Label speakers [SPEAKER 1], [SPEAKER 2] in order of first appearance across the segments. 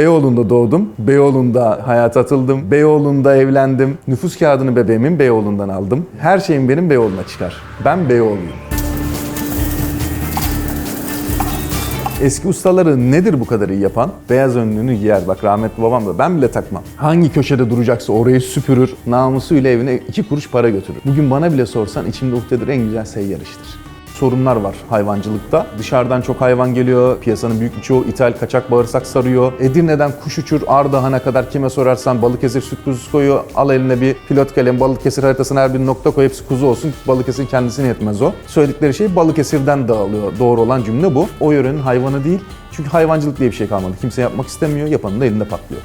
[SPEAKER 1] Beyoğlu'nda doğdum. Beyoğlu'nda hayata atıldım. Beyoğlu'nda evlendim. Nüfus kağıdını bebeğimin Beyoğlu'ndan aldım. Her şeyim benim Beyoğlu'na çıkar. Ben Beyoğlu'yum. Eski ustaları nedir bu kadar iyi yapan? Beyaz önlüğünü giyer. Bak rahmetli babam da ben bile takmam. Hangi köşede duracaksa orayı süpürür. Namusuyla evine iki kuruş para götürür. Bugün bana bile sorsan içimde ukdedir en güzel seyyar iştir sorunlar var hayvancılıkta. Dışarıdan çok hayvan geliyor. Piyasanın büyük bir çoğu ithal kaçak bağırsak sarıyor. Edirne'den kuş uçur. Ardahan'a kadar kime sorarsan Balıkesir süt kuzusu koyuyor. Al eline bir pilot kalem Balıkesir haritasına her bir nokta koy hepsi kuzu olsun. Balıkesir kendisine yetmez o. Söyledikleri şey Balıkesir'den dağılıyor. Doğru olan cümle bu. O yörenin hayvanı değil. Çünkü hayvancılık diye bir şey kalmadı. Kimse yapmak istemiyor. Yapanın da elinde patlıyor.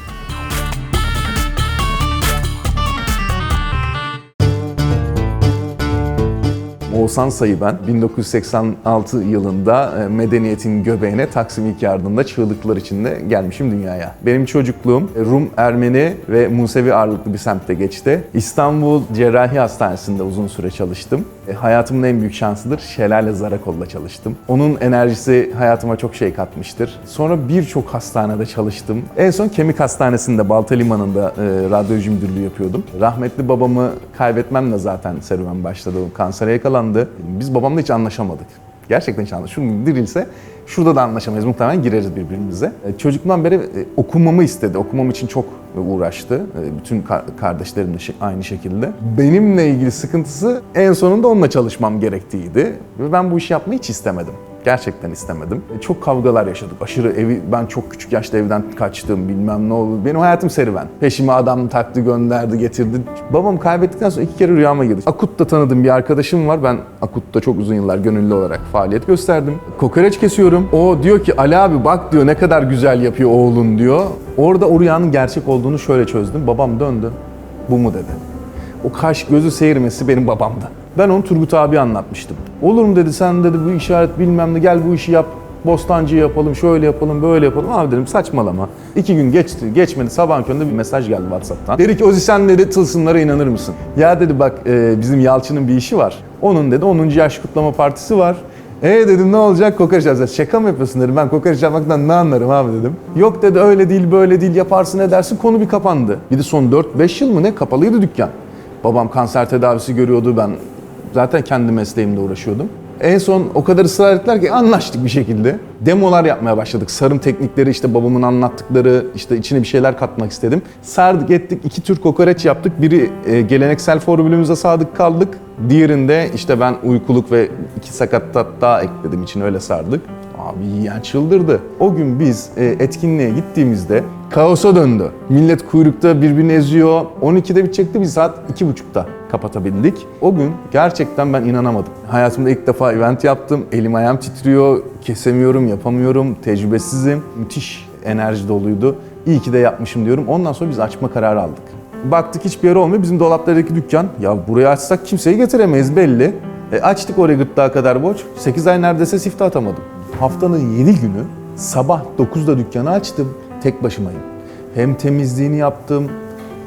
[SPEAKER 1] Oğuzhan Sayı ben. 1986 yılında e, medeniyetin göbeğine Taksim İlk Yardım'da çığlıklar içinde gelmişim dünyaya. Benim çocukluğum e, Rum, Ermeni ve Musevi ağırlıklı bir semtte geçti. İstanbul Cerrahi Hastanesi'nde uzun süre çalıştım. E, Hayatımın en büyük şansıdır. Şelale Zarakol'da çalıştım. Onun enerjisi hayatıma çok şey katmıştır. Sonra birçok hastanede çalıştım. En son Kemik Hastanesi'nde Balta Limanı'nda e, radyoloji müdürlüğü yapıyordum. Rahmetli babamı kaybetmemle zaten serüven başladı. Kansere yakalandı. Biz babamla hiç anlaşamadık. Gerçekten hiç anlaşamadık. Şunu dirilse şurada da anlaşamayız. Muhtemelen gireriz birbirimize. E, Çocukluğumdan beri e, okumamı istedi. Okumam için çok uğraştı. E, Bütün ka- kardeşlerim de aynı şekilde. Benimle ilgili sıkıntısı en sonunda onunla çalışmam gerektiğiydi. Ve ben bu işi yapmayı hiç istemedim. Gerçekten istemedim. E, Çok kavgalar yaşadık. Aşırı evi, ben çok küçük yaşta evden kaçtım bilmem ne oldu. Benim hayatım serüven. Peşime adam taktı, gönderdi, getirdi. Babamı kaybettikten sonra iki kere rüyama girdi. Akut'ta tanıdığım bir arkadaşım var. Ben Akut'ta çok uzun yıllar gönüllü olarak faaliyet gösterdim. Kokoreç kesiyorum. O diyor ki Ali abi bak diyor ne kadar güzel yapıyor oğlun diyor. Orada o rüyanın gerçek olduğunu şöyle çözdüm. Babam döndü. Bu mu dedi. O kaş gözü seyirmesi benim babamdı. Ben onu Turgut abi anlatmıştım. Olur mu dedi sen dedi bu işaret bilmem ne gel bu işi yap. Bostancı yapalım, şöyle yapalım, böyle yapalım. Abi dedim saçmalama. İki gün geçti, geçmedi. Sabahın köründe bir mesaj geldi WhatsApp'tan. Dedi ki Ozi sen dedi tılsımlara inanır mısın? Ya dedi bak e, bizim Yalçın'ın bir işi var. Onun dedi 10. yaş kutlama partisi var. E dedim ne olacak kokoreç yapacağız. Şaka mı yapıyorsun dedim. Ben kokoreç yapmaktan ne anlarım abi dedim. Yok dedi öyle değil böyle değil yaparsın edersin konu bir kapandı. Bir de son 4-5 yıl mı ne kapalıydı dükkan. Babam kanser tedavisi görüyordu ben zaten kendi mesleğimle uğraşıyordum. En son o kadar ısrar ettiler ki anlaştık bir şekilde. Demolar yapmaya başladık. Sarım teknikleri işte babamın anlattıkları işte içine bir şeyler katmak istedim. Sardık ettik iki tür kokoreç yaptık. Biri e, geleneksel formülümüze sadık kaldık. Diğerinde işte ben uykuluk ve iki sakatat daha ekledim için öyle sardık. Abi yiyen çıldırdı. O gün biz e, etkinliğe gittiğimizde kaosa döndü. Millet kuyrukta birbirini eziyor. 12'de bitecekti bir saat 2.30'da kapatabildik. O gün gerçekten ben inanamadım. Hayatımda ilk defa event yaptım. Elim ayağım titriyor. Kesemiyorum, yapamıyorum. Tecrübesizim. Müthiş enerji doluydu. İyi ki de yapmışım diyorum. Ondan sonra biz açma kararı aldık. Baktık hiçbir yer olmuyor. Bizim dolaplardaki dükkan. Ya buraya açsak kimseyi getiremeyiz belli. E açtık oraya gırtlağa kadar borç. 8 ay neredeyse siftah atamadım. Haftanın 7 günü sabah 9'da dükkanı açtım. Tek başımayım. Hem temizliğini yaptım,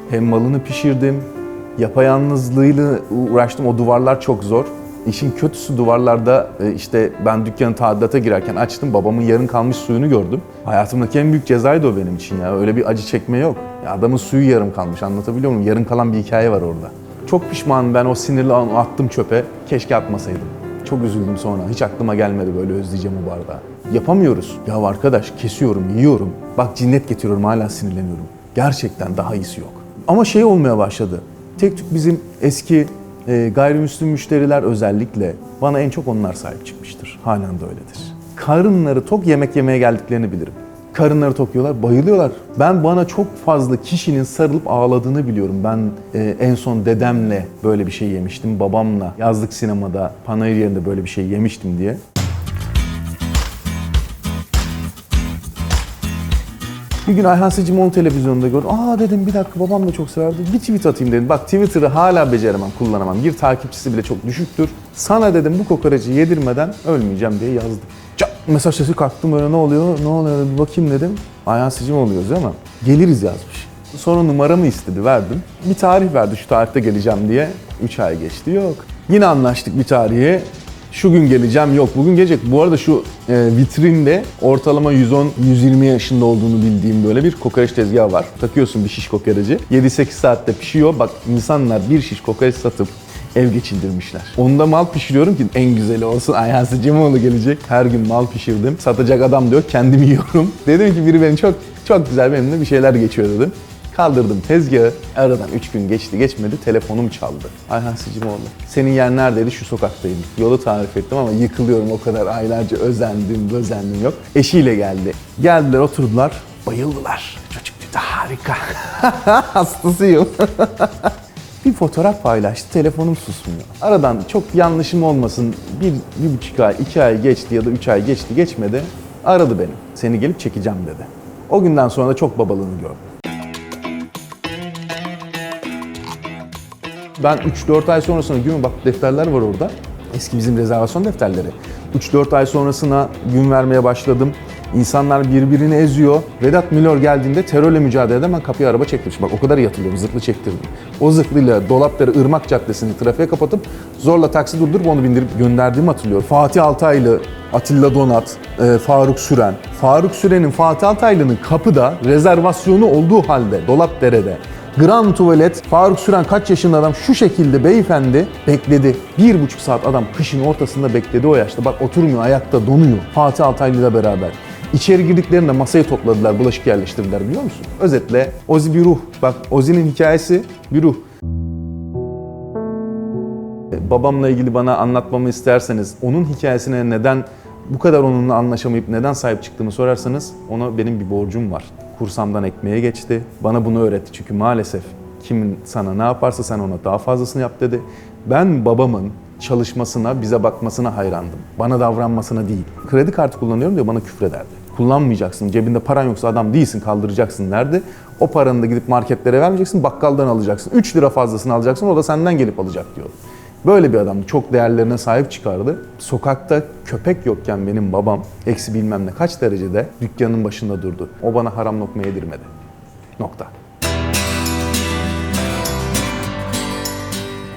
[SPEAKER 1] hem malını pişirdim. Yapayalnızlığıyla uğraştım. O duvarlar çok zor. İşin kötüsü duvarlarda e, işte ben dükkanı tadilata girerken açtım. Babamın yarın kalmış suyunu gördüm. Hayatımdaki en büyük cezaydı o benim için ya. Öyle bir acı çekme yok. Ya adamın suyu yarım kalmış anlatabiliyor muyum? Yarım kalan bir hikaye var orada. Çok pişmanım ben o sinirle anı attım çöpe. Keşke atmasaydım. Çok üzüldüm sonra. Hiç aklıma gelmedi böyle özleyeceğim o bardağı. Yapamıyoruz. Ya arkadaş kesiyorum, yiyorum. Bak cinnet getiriyorum hala sinirleniyorum. Gerçekten daha iyisi yok. Ama şey olmaya başladı. Tek tük bizim eski e, gayrimüslim müşteriler özellikle bana en çok onlar sahip çıkmıştır. Halen de öyledir. Karınları tok yemek yemeye geldiklerini bilirim. Karınları tok yiyorlar, bayılıyorlar. Ben bana çok fazla kişinin sarılıp ağladığını biliyorum. Ben e, en son dedemle böyle bir şey yemiştim, babamla yazlık sinemada, panayır yerinde böyle bir şey yemiştim diye. Bir gün Ayhan Secim onu televizyonda gördüm. Aa dedim bir dakika babam da çok severdi. Bir tweet atayım dedim. Bak Twitter'ı hala beceremem, kullanamam. Bir takipçisi bile çok düşüktür. Sana dedim bu kokoreci yedirmeden ölmeyeceğim diye yazdım. Çat, mesaj sesi kalktım böyle ne oluyor, ne oluyor bir bakayım dedim. Ayhan Secim oluyoruz ama geliriz yazmış. Sonra numaramı istedi, verdim. Bir tarih verdi şu tarihte geleceğim diye. 3 ay geçti, yok. Yine anlaştık bir tarihe. Şu gün geleceğim yok. Bugün gelecek. Bu arada şu e, vitrinde ortalama 110-120 yaşında olduğunu bildiğim böyle bir kokoreç tezgahı var. Takıyorsun bir şiş kokoreci. 7-8 saatte pişiyor. Bak insanlar bir şiş kokoreç satıp ev geçindirmişler. Onda mal pişiriyorum ki en güzeli olsun. Ayhan Sıcımoğlu gelecek. Her gün mal pişirdim. Satacak adam diyor. Kendim yiyorum. Dedim ki biri beni çok çok güzel benimle bir şeyler geçiyor dedim. Kaldırdım tezgahı. Aradan 3 gün geçti geçmedi telefonum çaldı. Ayhan Sıcımoğlu. Senin yer neredeydi? Şu sokaktayım. Yolu tarif ettim ama yıkılıyorum o kadar aylarca özendim, özendim yok. Eşiyle geldi. Geldiler oturdular. Bayıldılar. Çocuk dedi harika. Hastasıyım. bir fotoğraf paylaştı, telefonum susmuyor. Aradan çok yanlışım olmasın, bir, bir buçuk ay, iki ay geçti ya da üç ay geçti geçmedi. Aradı beni. Seni gelip çekeceğim dedi. O günden sonra da çok babalığını gördüm. Ben 3-4 ay sonrasına gün bak defterler var orada. Eski bizim rezervasyon defterleri. 3-4 ay sonrasına gün vermeye başladım. İnsanlar birbirini eziyor. Vedat Milor geldiğinde terörle mücadelede ben kapıya araba çektirmişim. Bak o kadar iyi hatırlıyorum. Zırhlı çektirdim. O zırhlıyla Dolapdere Irmak Caddesi'ni trafiğe kapatıp zorla taksi durdurup onu bindirip gönderdiğimi hatırlıyorum. Fatih Altaylı, Atilla Donat, e, Faruk Süren. Faruk Süren'in Fatih Altaylı'nın kapıda rezervasyonu olduğu halde Dolapdere'de Grand tuvalet, Faruk Süren kaç yaşında adam şu şekilde beyefendi bekledi. Bir buçuk saat adam kışın ortasında bekledi o yaşta. Bak oturmuyor, ayakta donuyor. Fatih Altaylı ile beraber. İçeri girdiklerinde masayı topladılar, bulaşık yerleştirdiler biliyor musun? Özetle Ozi bir ruh. Bak Ozi'nin hikayesi bir ruh. Babamla ilgili bana anlatmamı isterseniz, onun hikayesine neden bu kadar onunla anlaşamayıp neden sahip çıktığımı sorarsanız ona benim bir borcum var. Kursamdan ekmeğe geçti. Bana bunu öğretti çünkü maalesef kimin sana ne yaparsa sen ona daha fazlasını yap dedi. Ben babamın çalışmasına, bize bakmasına hayrandım. Bana davranmasına değil. Kredi kartı kullanıyorum diyor bana küfrederdi. Kullanmayacaksın, cebinde paran yoksa adam değilsin, kaldıracaksın derdi. O paranı da gidip marketlere vermeyeceksin, bakkaldan alacaksın. 3 lira fazlasını alacaksın, o da senden gelip alacak diyor. Böyle bir adamdı. Çok değerlerine sahip çıkardı. Sokakta köpek yokken benim babam eksi bilmem ne kaç derecede dükkanın başında durdu. O bana haram lokma yedirmedi. Nokta.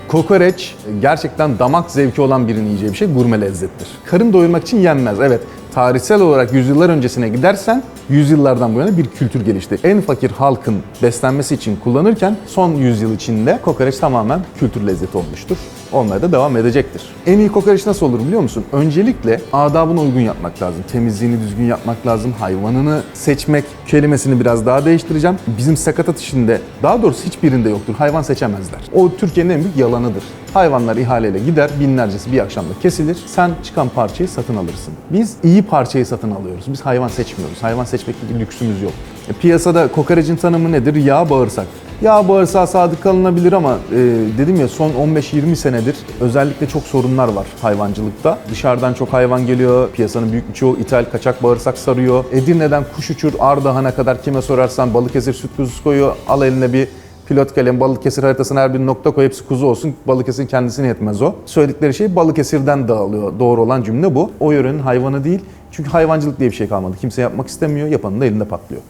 [SPEAKER 1] Kokoreç gerçekten damak zevki olan birinin yiyeceği bir şey gurme lezzettir. Karın doyurmak için yenmez. Evet tarihsel olarak yüzyıllar öncesine gidersen yüzyıllardan bu yana bir kültür gelişti. En fakir halkın beslenmesi için kullanırken son yüzyıl içinde kokoreç tamamen kültür lezzeti olmuştur. Olmaya da devam edecektir. En iyi kokoreç nasıl olur biliyor musun? Öncelikle adabına uygun yapmak lazım. Temizliğini düzgün yapmak lazım. Hayvanını seçmek kelimesini biraz daha değiştireceğim. Bizim sakatat işinde daha doğrusu hiçbirinde yoktur. Hayvan seçemezler. O Türkiye'nin en büyük yalanıdır. Hayvanlar ihaleyle gider, binlercesi bir akşamda kesilir. Sen çıkan parçayı satın alırsın. Biz iyi parçayı satın alıyoruz. Biz hayvan seçmiyoruz. Hayvan seçmek gibi lüksümüz yok. E, piyasada kokorecin tanımı nedir? Yağ bağırsak. Yağ bağırsağa sadık kalınabilir ama e, dedim ya son 15-20 senedir özellikle çok sorunlar var hayvancılıkta. Dışarıdan çok hayvan geliyor, piyasanın büyük bir çoğu ithal kaçak bağırsak sarıyor. Edirne'den kuş uçur, Ardahan'a kadar kime sorarsan Balıkesir süt kuzusu koyuyor. Al eline bir pilot kalem Balıkesir haritasına her bir nokta koy hepsi kuzu olsun. Balıkesir'in kendisine yetmez o. Söyledikleri şey Balıkesir'den dağılıyor. Doğru olan cümle bu. O yörenin hayvanı değil. Çünkü hayvancılık diye bir şey kalmadı. Kimse yapmak istemiyor. Yapanın da elinde patlıyor.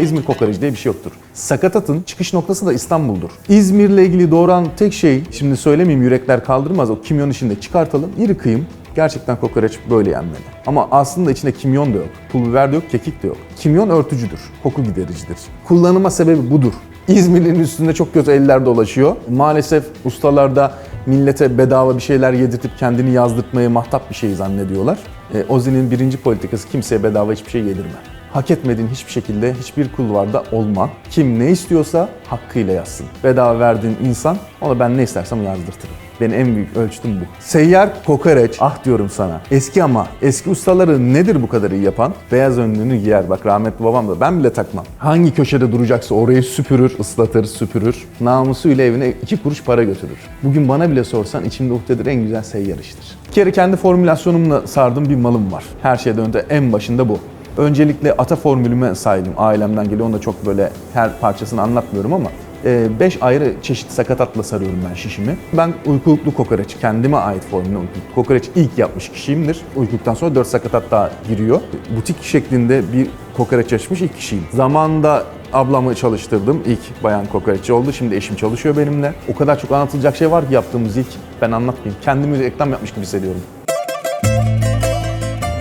[SPEAKER 1] İzmir kokoreci diye bir şey yoktur. Sakatatın çıkış noktası da İstanbul'dur. İzmir'le ilgili doğuran tek şey, şimdi söylemeyeyim yürekler kaldırmaz, o kimyon işini de çıkartalım. İri kıyım, gerçekten kokoreç böyle yenmeli. Ama aslında içinde kimyon da yok, pul biber de yok, kekik de yok. Kimyon örtücüdür, koku gidericidir. Kullanılma sebebi budur. İzmirli'nin üstünde çok kötü eller dolaşıyor. Maalesef ustalarda millete bedava bir şeyler yedirtip kendini yazdırtmayı mahtap bir şey zannediyorlar. E, Ozi'nin birinci politikası kimseye bedava hiçbir şey yedirme. Hak etmediğin hiçbir şekilde hiçbir kulvarda olma. Kim ne istiyorsa hakkıyla yazsın. Bedava verdiğin insan ona ben ne istersem yazdırtırım. Benim en büyük ölçütüm bu. Seyyar kokoreç, ah diyorum sana. Eski ama eski ustaları nedir bu kadar iyi yapan? Beyaz önlüğünü giyer. Bak rahmetli babam da ben bile takmam. Hangi köşede duracaksa orayı süpürür, ıslatır, süpürür. Namusuyla evine iki kuruş para götürür. Bugün bana bile sorsan içimde uhdedir en güzel seyyar iştir. Bir kere kendi formülasyonumla sardığım bir malım var. Her şeyden önce en başında bu. Öncelikle ata formülüme sahibim. Ailemden geliyor. Onu da çok böyle her parçasını anlatmıyorum ama 5 ayrı çeşit sakatatla sarıyorum ben şişimi. Ben uykuluklu kokoreç, kendime ait formülü uykuluklu kokoreç ilk yapmış kişiyimdir. Uykuluktan sonra 4 sakatat daha giriyor. Butik şeklinde bir kokoreç açmış ilk kişiyim. Zamanında ablamı çalıştırdım. İlk bayan kokoreççi oldu. Şimdi eşim çalışıyor benimle. O kadar çok anlatılacak şey var ki yaptığımız ilk. Ben anlatmayayım. Kendimi reklam yapmış gibi hissediyorum.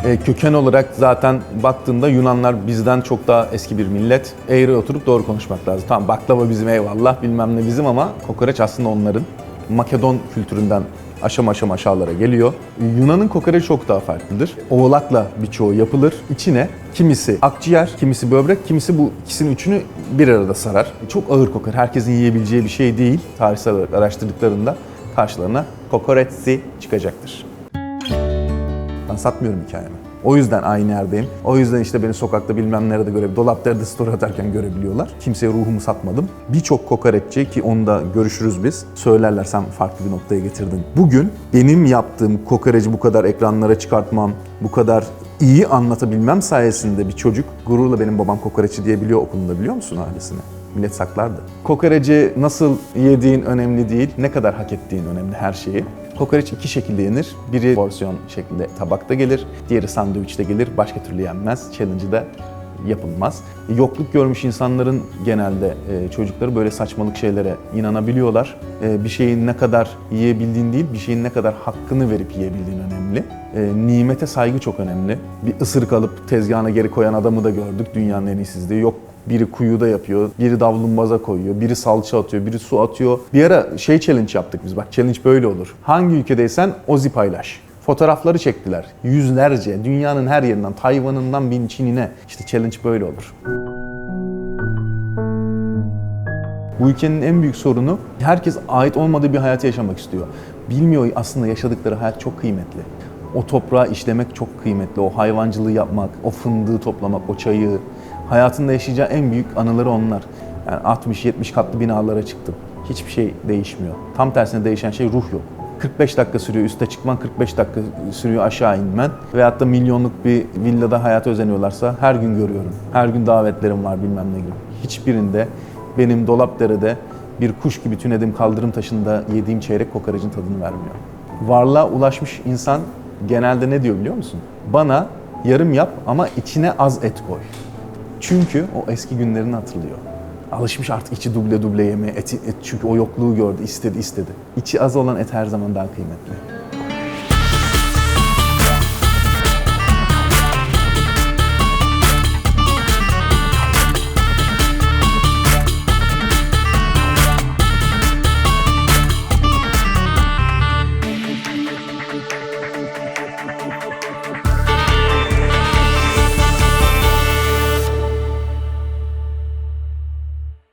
[SPEAKER 1] E, köken olarak zaten baktığında Yunanlar bizden çok daha eski bir millet. Eğri oturup doğru konuşmak lazım. Tamam baklava bizim eyvallah bilmem ne bizim ama kokoreç aslında onların. Makedon kültüründen aşama aşama aşağılara geliyor. Yunan'ın kokoreç çok daha farklıdır. Oğlakla birçoğu yapılır. İçine kimisi akciğer, kimisi böbrek, kimisi bu ikisinin üçünü bir arada sarar. Çok ağır kokar. Herkesin yiyebileceği bir şey değil. Tarihsel olarak araştırdıklarında karşılarına kokoreçsi çıkacaktır. Ben satmıyorum hikayemi. O yüzden aynı yerdeyim. O yüzden işte beni sokakta bilmem nerede görebiliyor. Dolaplarda story atarken görebiliyorlar. Kimseye ruhumu satmadım. Birçok kokoreççi ki onu da görüşürüz biz. Söylerler sen farklı bir noktaya getirdin. Bugün benim yaptığım kokoreci bu kadar ekranlara çıkartmam, bu kadar iyi anlatabilmem sayesinde bir çocuk gururla benim babam kokoreççi diyebiliyor okulunda biliyor musun ailesine? Millet saklardı. Kokoreci nasıl yediğin önemli değil, ne kadar hak ettiğin önemli her şeyi. Kokoreç iki şekilde yenir. Biri porsiyon şeklinde tabakta gelir, diğeri sandviçte gelir. Başka türlü yenmez. Challenge'ı da yapılmaz. Yokluk görmüş insanların genelde e, çocukları böyle saçmalık şeylere inanabiliyorlar. E, bir şeyin ne kadar yiyebildiğin değil, bir şeyin ne kadar hakkını verip yiyebildiğin önemli. E, nimete saygı çok önemli. Bir ısırık alıp tezgahına geri koyan adamı da gördük dünyanın en iyisizliği. Yok biri kuyuda yapıyor, biri davlumbaz'a koyuyor, biri salça atıyor, biri su atıyor. Bir ara şey challenge yaptık biz bak challenge böyle olur. Hangi ülkedeysen ozi paylaş. Fotoğrafları çektiler. Yüzlerce, dünyanın her yerinden, Tayvan'ından bin Çin'ine. İşte challenge böyle olur. Bu ülkenin en büyük sorunu herkes ait olmadığı bir hayatı yaşamak istiyor. Bilmiyor aslında yaşadıkları hayat çok kıymetli. O toprağı işlemek çok kıymetli. O hayvancılığı yapmak, o fındığı toplamak, o çayı. Hayatında yaşayacağı en büyük anıları onlar. Yani 60-70 katlı binalara çıktım. Hiçbir şey değişmiyor. Tam tersine değişen şey ruh yok. 45 dakika sürüyor üste çıkman, 45 dakika sürüyor aşağı inmen. Veyahut da milyonluk bir villada hayata özeniyorlarsa her gün görüyorum. Her gün davetlerim var bilmem ne gibi. Hiçbirinde benim Dolapdere'de bir kuş gibi tünedim kaldırım taşında yediğim çeyrek kokorecin tadını vermiyor. Varlığa ulaşmış insan genelde ne diyor biliyor musun? Bana yarım yap ama içine az et koy. Çünkü o eski günlerini hatırlıyor. Alışmış artık içi duble duble yemeye, eti, et, çünkü o yokluğu gördü, istedi istedi. İçi az olan et her zaman daha kıymetli.